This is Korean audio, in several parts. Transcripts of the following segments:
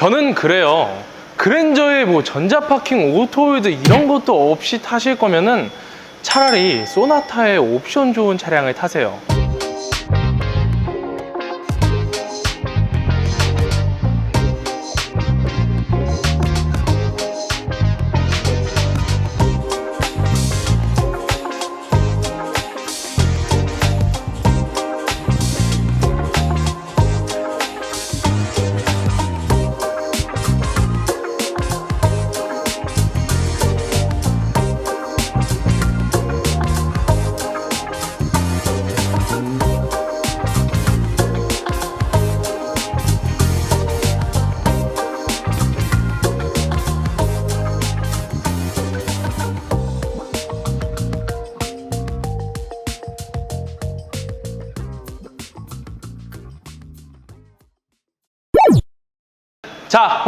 저는 그래요. 그랜저에 뭐 전자파킹, 오토홀드 이런 것도 없이 타실 거면은 차라리 소나타의 옵션 좋은 차량을 타세요.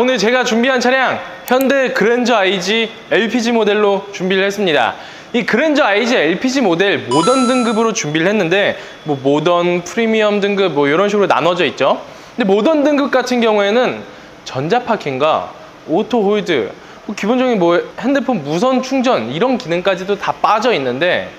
오늘 제가 준비한 차량 현대 그랜저 IG LPG 모델로 준비를 했습니다. 이 그랜저 IG LPG 모델 모던 등급으로 준비를 했는데 뭐 모던, 프리미엄 등급 뭐 이런 식으로 나눠져 있죠. 근데 모던 등급 같은 경우에는 전자 파킹과 오토 홀드, 뭐 기본적인 뭐 핸드폰 무선 충전 이런 기능까지도 다 빠져 있는데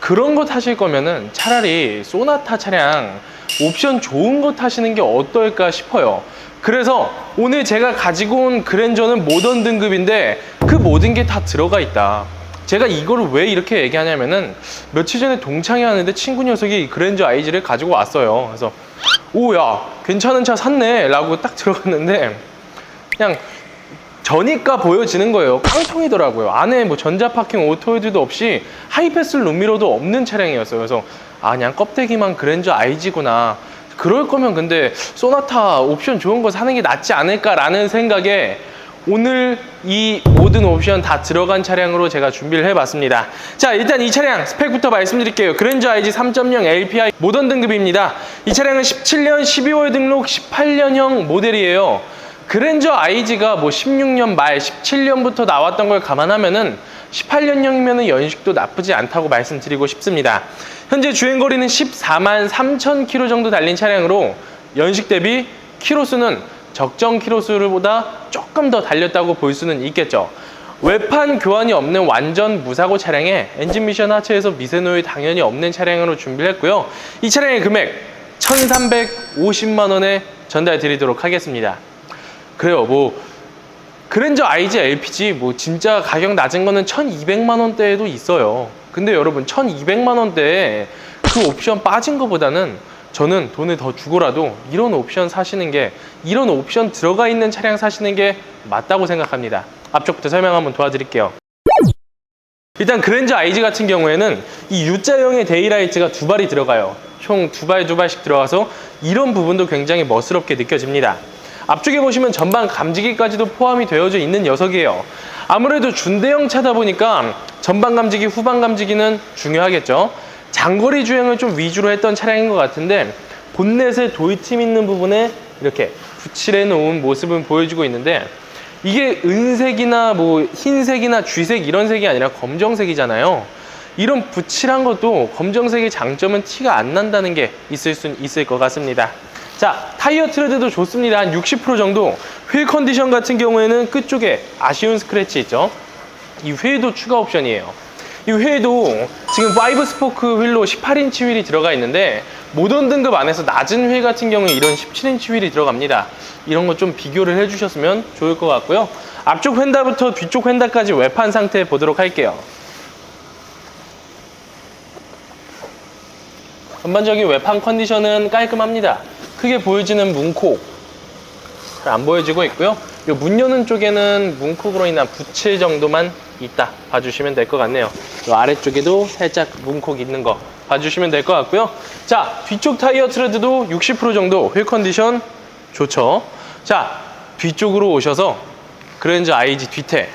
그런 거 타실 거면은 차라리 소나타 차량 옵션 좋은 거 타시는 게 어떨까 싶어요. 그래서 오늘 제가 가지고 온 그랜저는 모던 등급인데 그 모든 게 다 들어가 있다. 제가 이거를 왜 이렇게 얘기하냐면은 며칠 전에 동창회 하는데 친구 녀석이 이 그랜저 IG를 가지고 왔어요. 그래서 오야 괜찮은 차 샀네 라고 딱 들어갔는데 그냥 저니까 보여지는 거예요. 깡통이더라고요. 안에 뭐 전자 파킹 오토헤드도 없이 하이패스 룸미러도 없는 차량이었어요. 그래서 아 그냥 껍데기만 그랜저 IG구나. 그럴 거면 근데 소나타 옵션 좋은 거 사는 게 낫지 않을까라는 생각에 오늘 이 모든 옵션 다 들어간 차량으로 제가 준비를 해봤습니다. 자, 일단 이 차량 스펙부터 말씀드릴게요. 그랜저 IG 3.0 LPI 모던 등급입니다. 이 차량은 17년 12월 등록 18년형 모델이에요. 그랜저 IG가 뭐 16년 말 17년부터 나왔던 걸 감안하면은 18년형이면 연식도 나쁘지 않다고 말씀드리고 싶습니다. 현재 주행거리는 14만 3천 킬로 정도 달린 차량으로 연식 대비 키로수는 적정 키로수보다 조금 더 달렸다고 볼 수는 있겠죠. 외판 교환이 없는 완전 무사고 차량에 엔진 미션 하체에서 미세노유 당연히 없는 차량으로 준비를 했고요. 이 차량의 금액 1,350만 원에 전달 드리도록 하겠습니다. 그래요. 뭐 그랜저 IG LPG 뭐 진짜 가격 낮은 거는 1,200만 원대에도 있어요. 근데 여러분 1,200만 원대에 그 옵션 빠진 거보다는 저는 돈을 더 주고라도 이런 옵션 사시는 게 이런 옵션 들어가 있는 차량 사시는 게 맞다고 생각합니다. 앞쪽부터 설명 한번 도와드릴게요. 일단 그랜저 IG 같은 경우에는 이 U자형의 데이라이트가 두 발이 들어가요. 총 두 발 두 발씩 들어가서 이런 부분도 굉장히 멋스럽게 느껴집니다. 앞쪽에 보시면 전방 감지기까지도 포함이 되어져 있는 녀석이에요. 아무래도 준대형 차다 보니까 전방 감지기, 후방 감지기는 중요하겠죠. 장거리 주행을 좀 위주로 했던 차량인 것 같은데 본넷에 도이팀 있는 부분에 이렇게 붙일해 놓은 모습은 보여주고 있는데 이게 은색이나 뭐 흰색이나 쥐색 이런 색이 아니라 검정색이잖아요. 이런 붙일한 것도 검정색의 장점은 티가 안 난다는 게 있을 수 있을 것 같습니다. 자, 타이어 트레드도 좋습니다. 한 60% 정도. 휠 컨디션 같은 경우에는 끝쪽에 아쉬운 스크래치 있죠. 이 휠도 추가 옵션이에요. 이 휠도 지금 5 스포크 휠로 18인치 휠이 들어가 있는데 모던 등급 안에서 낮은 휠 같은 경우에 이런 17인치 휠이 들어갑니다. 이런 거 좀 비교를 해주셨으면 좋을 것 같고요. 앞쪽 휀다부터 뒤쪽 휀다까지 외판 상태 보도록 할게요. 전반적인 외판 컨디션은 깔끔합니다. 크게 보여지는 문콕 잘 안 보여지고 있고요. 이 문 여는 쪽에는 문콕으로 인한 붙일 정도만 있다 봐주시면 될 것 같네요. 이 아래쪽에도 살짝 문콕 있는 거 봐주시면 될 것 같고요. 자 뒤쪽 타이어 트레드도 60% 정도 휠 컨디션 좋죠. 자 뒤쪽으로 오셔서 그랜저 IG 뒤태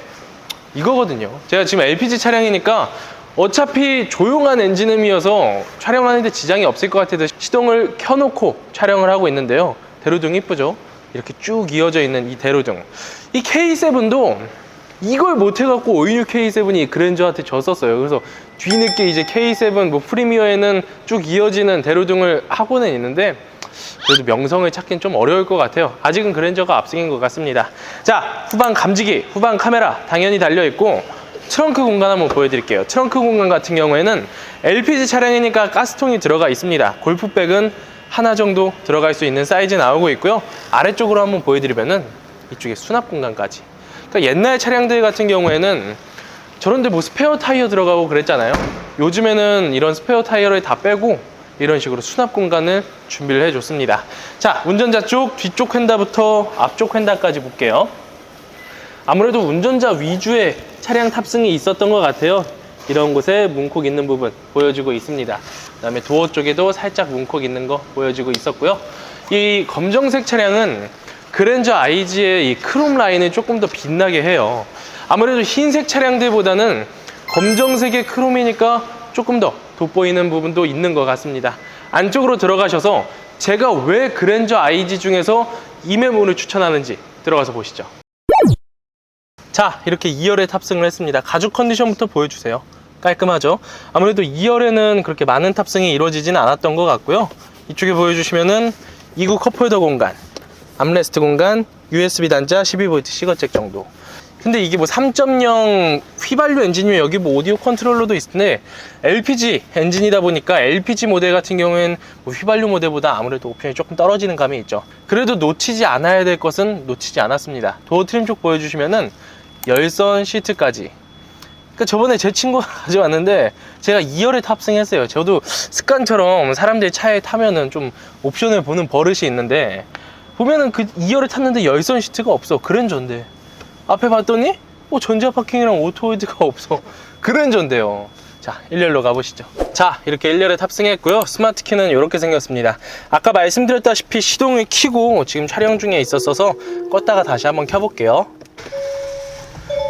이거거든요. 제가 지금 LPG 차량이니까 어차피 조용한 엔진음이어서 촬영하는데 지장이 없을 것 같아서 시동을 켜놓고 촬영을 하고 있는데요. 대로등 이쁘죠? 이렇게 쭉 이어져 있는 이 대로등. 이 K7도 이걸 못해갖고 오인유 K7이 그랜저한테 졌었어요. 그래서 뒤늦게 이제 K7 뭐 프리미어에는 쭉 이어지는 대로등을 하고는 있는데 그래도 명성을 찾긴 좀 어려울 것 같아요. 아직은 그랜저가 앞승인 것 같습니다. 자, 후방 감지기, 후방 카메라 당연히 달려 있고 트렁크 공간 한번 보여드릴게요. 트렁크 공간 같은 경우에는 LPG 차량이니까 가스통이 들어가 있습니다. 골프백은 하나 정도 들어갈 수 있는 사이즈 나오고 있고요. 아래쪽으로 한번 보여드리면은 이쪽에 수납 공간까지. 그러니까 옛날 차량들 같은 경우에는 저런데 뭐 스페어 타이어 들어가고 그랬잖아요. 요즘에는 이런 스페어 타이어를 다 빼고 이런 식으로 수납 공간을 준비를 해줬습니다. 자, 운전자 쪽, 뒤쪽 휀다부터 앞쪽 휀다까지 볼게요. 아무래도 운전자 위주의 차량 탑승이 있었던 것 같아요. 이런 곳에 문콕 있는 부분 보여주고 있습니다. 그 다음에 도어 쪽에도 살짝 문콕 있는 거 보여주고 있었고요. 이 검정색 차량은 그랜저 IG의 이 크롬 라인을 조금 더 빛나게 해요. 아무래도 흰색 차량들보다는 검정색의 크롬이니까 조금 더 돋보이는 부분도 있는 것 같습니다. 안쪽으로 들어가셔서 제가 왜 그랜저 IG 중에서 이 메모를 추천하는지 들어가서 보시죠. 자, 이렇게 2열에 탑승을 했습니다. 가죽 컨디션부터 보여주세요. 깔끔하죠? 아무래도 2열에는 그렇게 많은 탑승이 이루어지지는 않았던 것 같고요. 이쪽에 보여주시면은 2구 컵홀더 공간, 암레스트 공간, USB 단자 12V 시거잭 정도. 근데 이게 뭐 3.0 휘발유 엔진이면 여기 뭐 오디오 컨트롤러도 있는데 LPG 엔진이다 보니까 LPG 모델 같은 경우에는 뭐 휘발유 모델보다 아무래도 옵션이 조금 떨어지는 감이 있죠. 그래도 놓치지 않아야 될 것은 놓치지 않았습니다. 도어 트림 쪽 보여주시면은 열선 시트까지. 그러니까 저번에 제 친구가 가져왔는데 제가 2열에 탑승했어요. 저도 습관처럼 사람들이 차에 타면은 좀 옵션을 보는 버릇이 있는데 보면은 그 2열에 탔는데 열선 시트가 없어. 그랜저인데. 앞에 봤더니 뭐 전자 파킹이랑 오토홀드가 없어. 그랜저인데요. 자, 1열로 가보시죠. 자, 이렇게 1열에 탑승했고요. 스마트 키는 이렇게 생겼습니다. 아까 말씀드렸다시피 시동을 켜고 지금 촬영 중에 있었어서 껐다가 다시 한번 켜볼게요.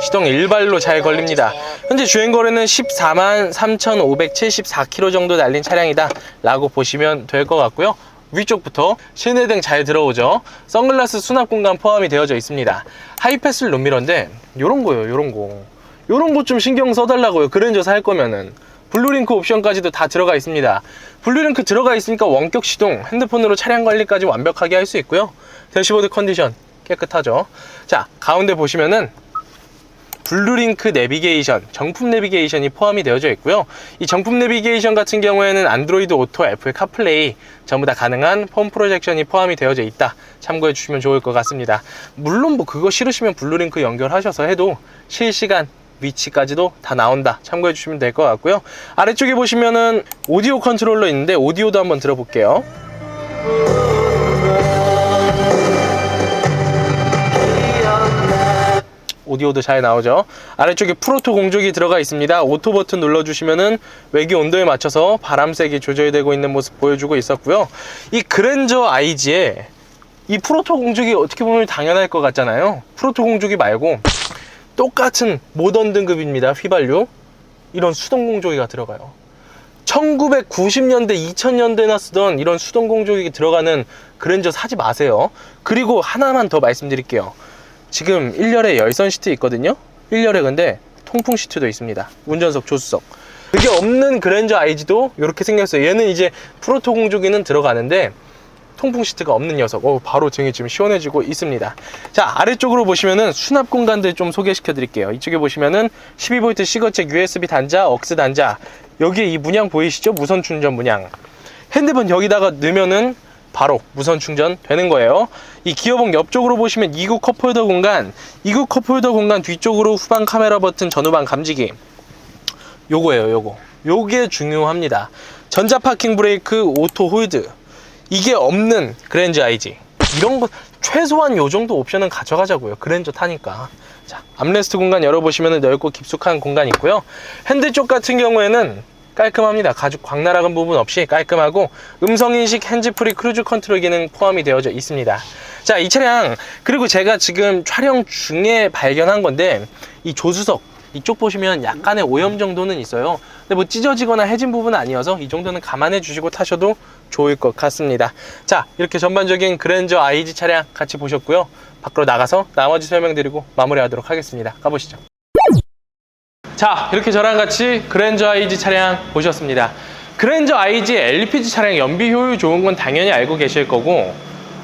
시동 일발로 잘 걸립니다. 현재 주행 거리는 14만 3,574km 정도 달린 차량이다 라고 보시면 될 것 같고요. 위쪽부터 실내등 잘 들어오죠. 선글라스 수납 공간 포함이 되어져 있습니다. 하이패스 룸미러인데 요런 거예요, 요런 거. 요런 거 좀 신경 써달라고요. 그랜저 살 거면은. 블루링크 옵션까지도 다 들어가 있습니다. 블루링크 들어가 있으니까 원격 시동, 핸드폰으로 차량 관리까지 완벽하게 할 수 있고요. 대시보드 컨디션 깨끗하죠. 자, 가운데 보시면은 블루링크 내비게이션, 정품 내비게이션이 포함이 되어져 있고요. 이 정품 내비게이션 같은 경우에는 안드로이드 오토, 애플 카플레이 전부 다 가능한 폼 프로젝션이 포함이 되어져 있다. 참고해 주시면 좋을 것 같습니다. 물론 뭐 그거 싫으시면 블루링크 연결하셔서 해도 실시간 위치까지도 다 나온다. 참고해 주시면 될 것 같고요. 아래쪽에 보시면은 오디오 컨트롤러 있는데 오디오도 한번 들어볼게요. 오디오도 잘 나오죠. 아래쪽에 프로토 공조기 들어가 있습니다. 오토 버튼 눌러주시면은 외기 온도에 맞춰서 바람 세기 조절되고 있는 모습 보여주고 있었고요. 이 그랜저 IG에 이 프로토 공조기 어떻게 보면 당연할 것 같잖아요. 프로토 공조기 말고 똑같은 모던 등급입니다. 휘발유. 이런 수동 공조기가 들어가요. 1990년대, 2000년대나 쓰던 이런 수동 공조기 들어가는 그랜저 사지 마세요. 그리고 하나만 더 말씀드릴게요. 지금 1열에 열선 시트 있거든요. 1열에 근데 통풍 시트도 있습니다. 운전석, 조수석. 그게 없는 그랜저 IG도 이렇게 생겼어요. 얘는 이제 프로토 공조기는 들어가는데 통풍 시트가 없는 녀석. 어, 바로 등이 지금 시원해지고 있습니다. 자, 아래쪽으로 보시면은 수납 공간들 좀 소개시켜 드릴게요. 이쪽에 보시면은 12V 시거잭 USB 단자, 억스 단자. 여기에 이 문양 보이시죠? 무선 충전 문양. 핸드폰 여기다가 넣으면은 바로 무선 충전 되는 거예요. 이 기어봉 옆쪽으로 보시면 2구 컵홀더 공간, 2구 컵홀더 공간 뒤쪽으로 후방 카메라 버튼, 전후방 감지기. 요거예요, 요거. 요게 중요합니다. 전자 파킹 브레이크, 오토 홀드. 이게 없는 그랜저 IG. 이런 거 최소한 요 정도 옵션은 가져가자고요. 그랜저 타니까. 자, 암레스트 공간 열어보시면 넓고 깊숙한 공간 있고요. 핸들 쪽 같은 경우에는 깔끔합니다. 가죽 광나라근 부분 없이 깔끔하고 음성인식 핸즈프리 크루즈 컨트롤 기능 포함이 되어져 있습니다. 자, 이 차량 그리고 제가 지금 촬영 중에 발견한 건데 이 조수석 이쪽 보시면 약간의 오염 정도는 있어요. 근데 뭐 찢어지거나 해진 부분은 아니어서 이 정도는 감안해 주시고 타셔도 좋을 것 같습니다. 자, 이렇게 전반적인 그랜저 IG 차량 같이 보셨고요. 밖으로 나가서 나머지 설명드리고 마무리하도록 하겠습니다. 가보시죠. 자, 이렇게 저랑 같이 그랜저 IG 차량 보셨습니다. 그랜저 IG LPG 차량 연비 효율 좋은 건 당연히 알고 계실 거고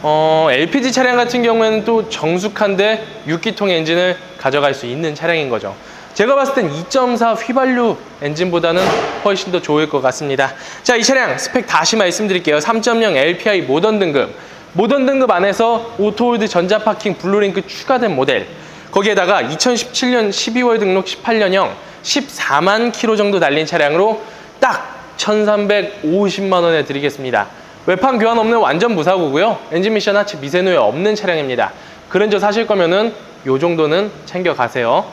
어, LPG 차량 같은 경우에는 또 정숙한데 6기통 엔진을 가져갈 수 있는 차량인 거죠. 제가 봤을 땐 2.4 휘발유 엔진보다는 훨씬 더 좋을 것 같습니다. 자, 이 차량 스펙 다시 말씀드릴게요. 3.0 LPI 모던 등급. 모던 등급 안에서 오토홀드 전자 파킹 블루링크 추가된 모델. 거기에다가 2017년 12월 등록 18년형 14만 킬로 정도 달린 차량으로 딱 1350만 원에 드리겠습니다. 외판 교환 없는 완전 무사고고요. 엔진 미션 하체 미세누에 없는 차량입니다. 그런 저 사실 거면은 요 정도는 챙겨가세요.